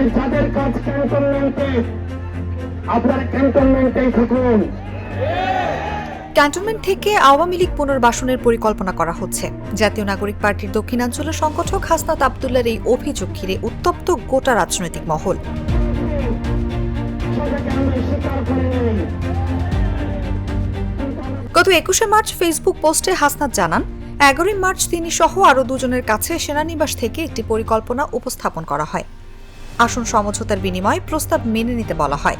আপনাদের যাদের কাজ ক্যান্টনমেন্টে আপনারা ক্যান্টনমেন্টেই থাকুন। ক্যান্টনমেন্ট থেকে আওয়ামী লীগ পুনর্বাসনের পরিকল্পনা করা হচ্ছে। জাতীয় নাগরিক পার্টির দক্ষিণাঞ্চলের সংগঠক হাসনাত আবদুল্লার এই অভিযোগ ঘিরে উত্তপ্ত গোটা রাজনৈতিক মহল। গত একুশে মার্চ ফেসবুক পোস্টে হাসনাত জানান এগারোই মার্চ তিনি সহ আরও দুজনের কাছে সেনানিবাস থেকে একটি পরিকল্পনা উপস্থাপন করা হয়। আসন সমঝোতার বিনিময়ে প্রস্তাব মেনে নিতে বলা হয়।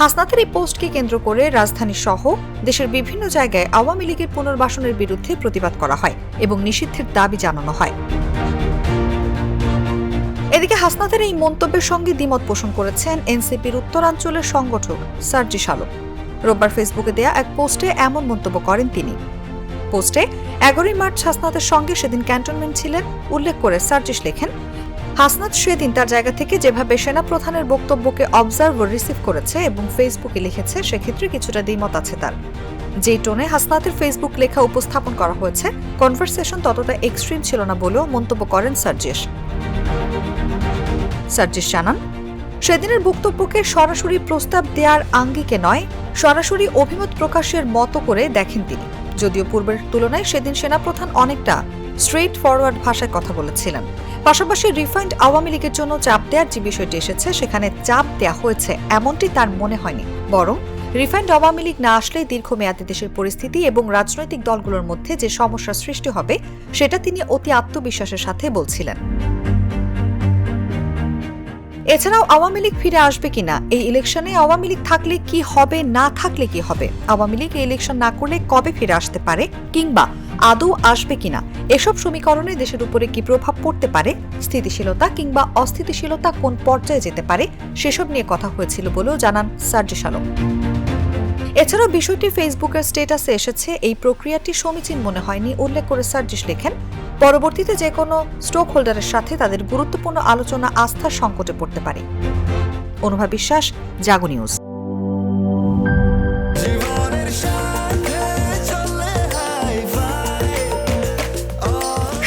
হাসনাতের এই পোস্টকে কেন্দ্র করে রাজধানী সহ দেশের বিভিন্ন জায়গায় আওয়ামী লীগের পুনর্বাসনের বিরুদ্ধে প্রতিবাদ করা হয় এবং নিষিদ্ধের দাবি জানানো হয়। এদিকে হাসনাতের এই মন্তব্যের সঙ্গে দ্বিমত পোষণ করেছেন এনসিপির উত্তরাঞ্চলের সংগঠক সার্জিস আলম রোববার ফেসবুকে দেয়া এক পোস্টে এমন মন্তব্য করেন তিনি। পোস্টে, এগারোই মার্চ হাসনাতের সঙ্গে সেদিন ক্যান্টনমেন্ট ছিলেন, উল্লেখ করে সার্জিস লেখেন হাসনাত সেদিন তার জায়গা থেকে যেভাবে সেনা প্রধানের বক্তব্যকে অবজার্ভ ও রিসিভ করেছে এবং ফেসবুকে লিখেছে, সেক্ষেত্রে কিছুটা দ্বিমত আছে তার। যেই টোনে হাসনাতের ফেসবুক লেখা উপস্থাপন করা হয়েছে কনভারসেশন ততটা এক্সট্রিম ছিল না বলেও মন্তব্য করেন সার্জিস সার্জিস জানান, সেদিনের বক্তব্যকে সরাসরি প্রস্তাব দেওয়ার আঙ্গিকে নয়, সরাসরি অভিমত প্রকাশের মতো করে দেখেন তিনি। যদিও পূর্বের তুলনায় সেদিন সেনাপ্রধান অনেকটা স্ট্রেট ফরওয়ার্ড ভাষায় কথা বলেছিলেন। পাশাপাশি রিফাইন্ড আওয়ামী লীগের জন্য চাপ দেওয়ার যে বিষয়টি এসেছে, সেখানে চাপ দেওয়া হয়েছে এমনটি তার মনে হয়নি। বরং রিফাইন্ড আওয়ামী লীগ না আসলে দীর্ঘমেয়াদী দেশের পরিস্থিতি এবং রাজনৈতিক দলগুলোর মধ্যে যে সমস্যার সৃষ্টি হবে, সেটা তিনি অতি আত্মবিশ্বাসের সাথে বলছিলেন। এছাড়াও আওয়ামী লীগ ফিরে আসবে কিনা এই ইলেকশনে আওয়ামী লীগ থাকলে কি হবে, না থাকলে কি হবে? আওয়ামী লীগ এই ইলেকশন না করলে কবে ফিরে আসতে পারে কিংবা আদৌ আসবে কিনা এসব সমীকরণে দেশের উপরে কি প্রভাব পড়তে পারে? স্থিতিশীলতা কিংবা অস্থিতিশীলতা কোন পর্যায়ে যেতে পারে? সেসব নিয়ে কথা হয়েছিল বলেও জানান সার্জিস আলম। এছাড়াও বিষয়টি ফেসবুকের স্টেটাসে এসেছে। এই প্রক্রিয়াটি সমীচীন মনে হয়নি, উল্লেখ করে সার্জিস লেখেন, পরবর্তীতে যে কোনো স্টক হোল্ডারের সাথে তাদের গুরুত্বপূর্ণ আলোচনা আস্থার সংকটে পড়তে পারে। অনুভা বিশ্বাস, জাগো নিউজ।